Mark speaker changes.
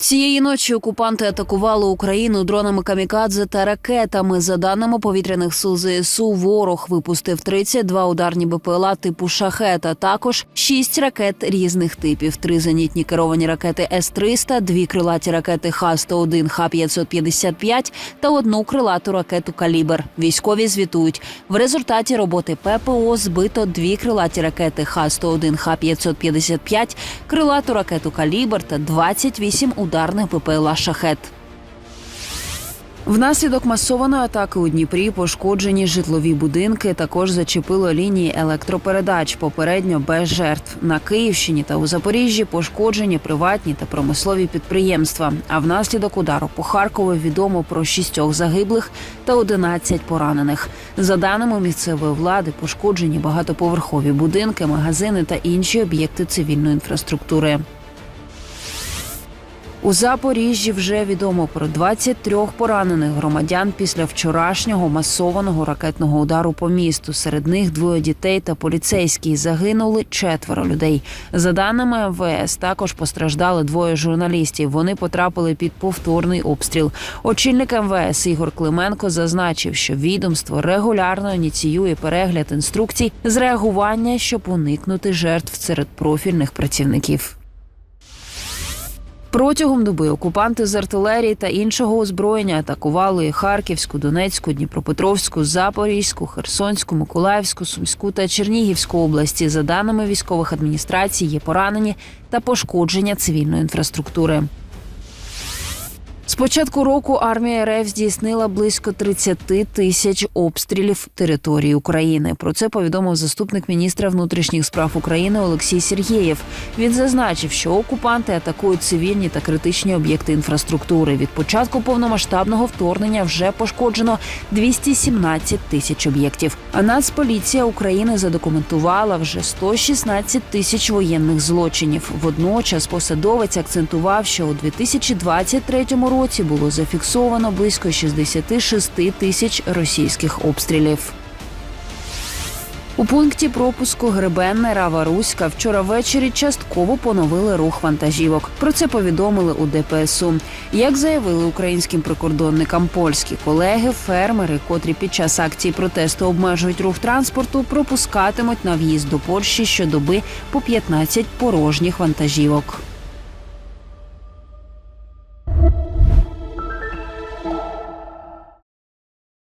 Speaker 1: Цієї ночі окупанти атакували Україну дронами камікадзе та ракетами. За даними повітряних сил ЗСУ, ворог випустив 32 ударні БПЛА типу шахет, також 6 ракет різних типів: три зенітні керовані ракети С-300, дві крилаті ракети Х-101, Х-555 та одну крилату ракету Калібр. Військові звітують. В результаті роботи ППО збито дві крилаті ракети Х-101, Х-555, крилату ракету Калібр та 28 ударних БПЛА «Шахет». Внаслідок масованої атаки у Дніпрі пошкоджені житлові будинки. Також зачепило лінії електропередач. Попередньо без жертв на Київщині та у Запоріжжі пошкоджені приватні та промислові підприємства. А внаслідок удару по Харкову відомо про шістьох загиблих та 11 поранених. За даними місцевої влади, пошкоджені багатоповерхові будинки, магазини та інші об'єкти цивільної інфраструктури. У Запоріжжі вже відомо про 23 поранених громадян після вчорашнього масованого ракетного удару по місту. Серед них двоє дітей та поліцейські загинули четверо людей. За даними МВС, також постраждали двоє журналістів. Вони потрапили під повторний обстріл. Очільник МВС Ігор Клименко зазначив, що відомство регулярно ініціює перегляд інструкцій з реагування, щоб уникнути жертв серед профільних працівників. Протягом доби окупанти з артилерії та іншого озброєння атакували Харківську, Донецьку, Дніпропетровську, Запорізьку, Херсонську, Миколаївську, Сумську та Чернігівську області. За даними військових адміністрацій, є поранені та пошкодження цивільної інфраструктури. Початку року армія РФ здійснила близько 30 тисяч обстрілів території України. Про це повідомив заступник міністра внутрішніх справ України Олексій Сергєєв. Він зазначив, що окупанти атакують цивільні та критичні об'єкти інфраструктури. Від початку повномасштабного вторгнення вже пошкоджено 217 тисяч об'єктів. А Нацполіція України задокументувала вже 116 тисяч воєнних злочинів. Водночас посадовець акцентував, що у 2023 році було зафіксовано близько 66 тисяч російських обстрілів. У пункті пропуску Гребенне Рава Руська вчора ввечері частково поновили рух вантажівок. Про це повідомили у ДПСУ. Як заявили українським прикордонникам польські колеги, фермери, котрі під час акції протесту обмежують рух транспорту, пропускатимуть на в'їзд до Польщі щодоби по 15 порожніх вантажівок.